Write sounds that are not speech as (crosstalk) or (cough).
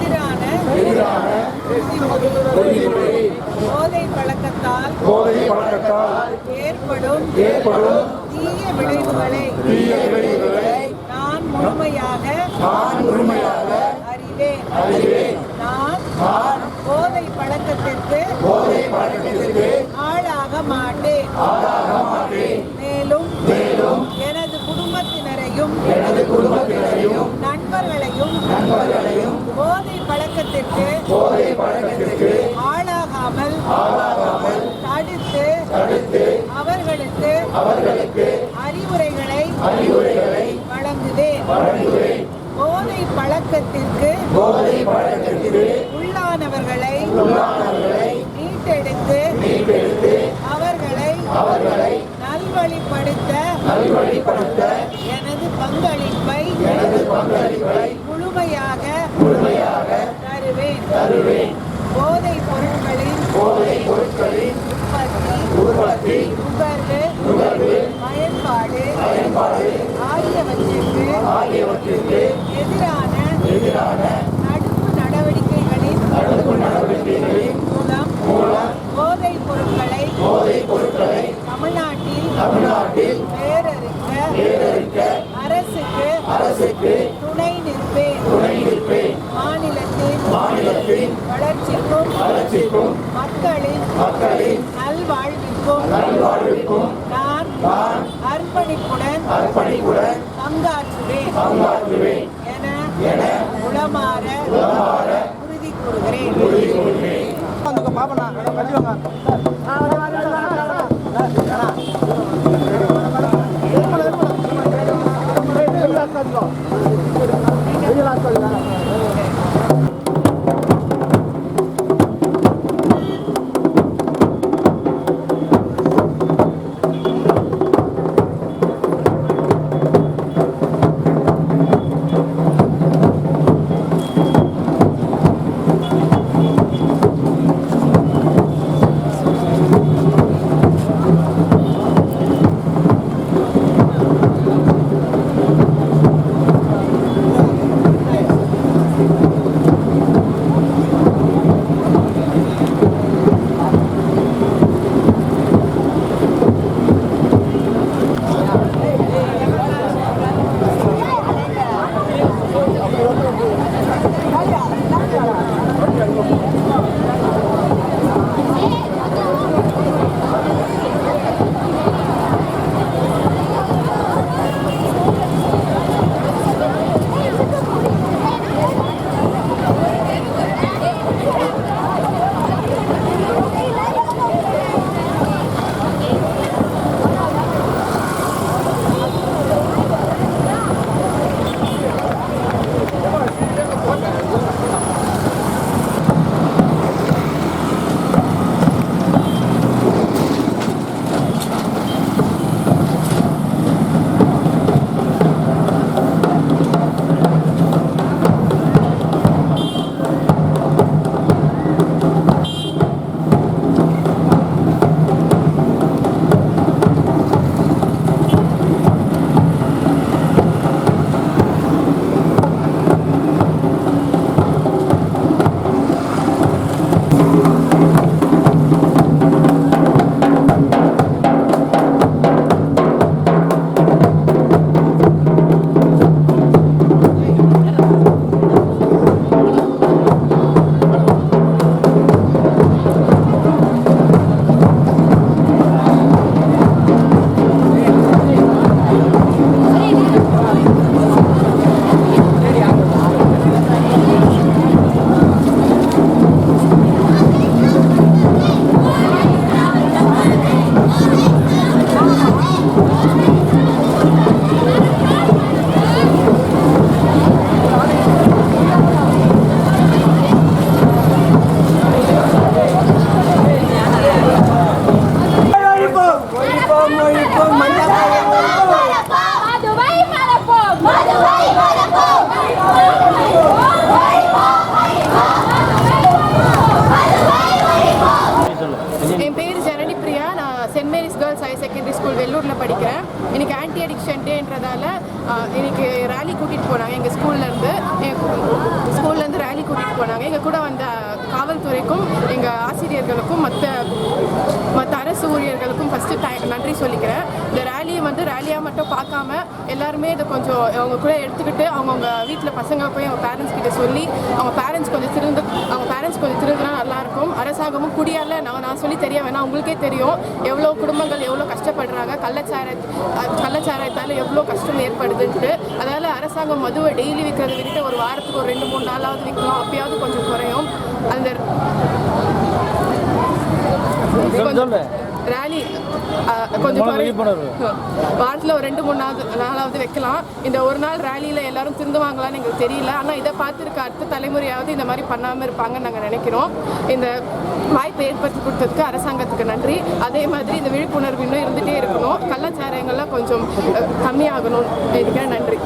எதிரான போதை பழக்கத்தால் போதை பழக்கத்தால் ஏற்படும் ஏற்படும் தீய விளைவுகளை. தீய விளைவுகளை நான் முழுமையாக நான் முழுமையாக அறிவேன். அறிவேன். நான் நான் போதை பழக்கத்திற்கு போதை பழக்கத்திற்கு ஆளாக மாட்டேன். ஆளாக மாட்டேன். மேலும் மேலும் எனது குடும்பத்தினரையும் எனது குடும்பத்தினரையும் நண்பர்களையும் நண்பர்களையும் போதை பழக்கத்திற்கு போதை பழக்கத்திற்கு ஆளாகாமல் ஆளாகாமல் தடுத்து தடுத்து அவர்களுக்கு அவர்களுக்கு அறிவுரைகளை அறிவுரைகளை வழங்குவேன். வழங்குவேன். போதை பழக்கத்திற்கு போதை பழக்கத்திற்கு உள்ளானவர்களை உள்ளானவர்களை மீட்டெடுத்து மீட்டெடுத்து அவர்களை அவர்களை நல்வழிப்படுத்த நல்வழிப்படுத்த எனது பங்களிப்பை எனது பங்களிப்பை முழுமையாக முழுமையாக போதைப் பொருட்களின் போதை பொருட்களின் உற்பத்தி உற்பத்தி நுகர்வு பயன்பாடு பயன்பாடு ஆகியவற்றிற்கு ஆகியவற்றிற்கு எதிரான எதிரான தடுப்பு நடவடிக்கைகளின் தடுப்பு நடவடிக்கைகளின் மூலம் மூலம் போதைப் பொருட்களை போதைப் பொருட்களை தமிழ்நாட்டில் தமிழ்நாட்டில் வேரறுக்க அரசுக்கு அரசுக்கு வளர்ச்சிக்கும் வளர்ச்சிக்கும் மக்களின் மக்களின் நல்வாழ்விற்கும் நல்வாழ்விற்கும் நான் நான் அர்ப்பணிப்புடன் அர்ப்பணிப்புடன் பங்காற்றுவேன். பங்காற்றுவேன் என என உளமாற உளமாற உறுதி கூறுகிறேன் உறுதி கூறுகிறேன் மதுவை ரேலி கூட்டிகிட்டு போனாங்க. எங்கள் ஸ்கூல்லேருந்து ஸ்கூல்லேருந்து ரேலி கூட்டிகிட்டு போனாங்க. எங்கள் கூட வந்த காவல்துறைக்கும் எங்கள் ஆசிரியர்களுக்கும் மற்ற மற்ற அரசு ஊழியர்களுக்கும் ஃபஸ்ட்டு டை நன்றி சொல்லிக்கிறேன். இந்த ரேலியை வந்து ரேலியாக மட்டும் பார்க்காம எல்லாருமே இதை கொஞ்சம் அவங்க கூட எடுத்துக்கிட்டு அவங்கவுங்க வீட்டில் பசங்க போய் அவங்க பேரண்ட்ஸ் கிட்ட சொல்லி அவங்க பேரண்ட்ஸ் கொஞ்சம் திருந்து அவங்க பேரண்ட்ஸ் கொஞ்சம் திருந்தினா நல்லாயிருக்கும். அரசாங்கமும் குடியால் நான் நான் சொல்லி தெரிய வேணாம். உங்களுக்கே தெரியும். எவ்வளோ குடும்பங்கள் எவ்வளோ கஷ்டப்படுறாங்க. கள்ளச்சார கள்ளச்சாராயத்தால் எவ்வளோ கஷ்டம் ஏற்படுதுன்ட்டு. அதனால் அரசாங்கம் மதுவை டெய்லி விற்கிறத விட்டுட்டு ஒரு வாரத்துக்கு ஒரு ரெண்டு மூணு நாளாவது விற்கலாம் அப்பயாவது கொஞ்சம் குறையும். அந்த கொஞ்சம் ரேலி கொஞ்சம் (laughs) வாரத்தில் ஒரு ரெண்டு மூணு நாள் நாளாவது வைக்கலாம். இந்த ஒரு நாள் ரேலியில் எல்லாரும் திருந்துவாங்களான்னு எங்களுக்கு தெரியல. ஆனால் இதை பார்த்துருக்க அடுத்த தலைமுறையாவது இந்த மாதிரி பண்ணாமல் இருப்பாங்கன்னு நாங்கள் நினைக்கிறோம். இந்த வாய்ப்பை ஏற்படுத்தி கொடுத்ததுக்கு அரசாங்கத்துக்கு நன்றி. அதே மாதிரி இந்த விழிப்புணர்வு இன்னும் இருந்துகிட்டே இருக்கணும். கள்ளச்சாராயங்கள்லாம் கொஞ்சம் கம்மியாகணும் நன்றி.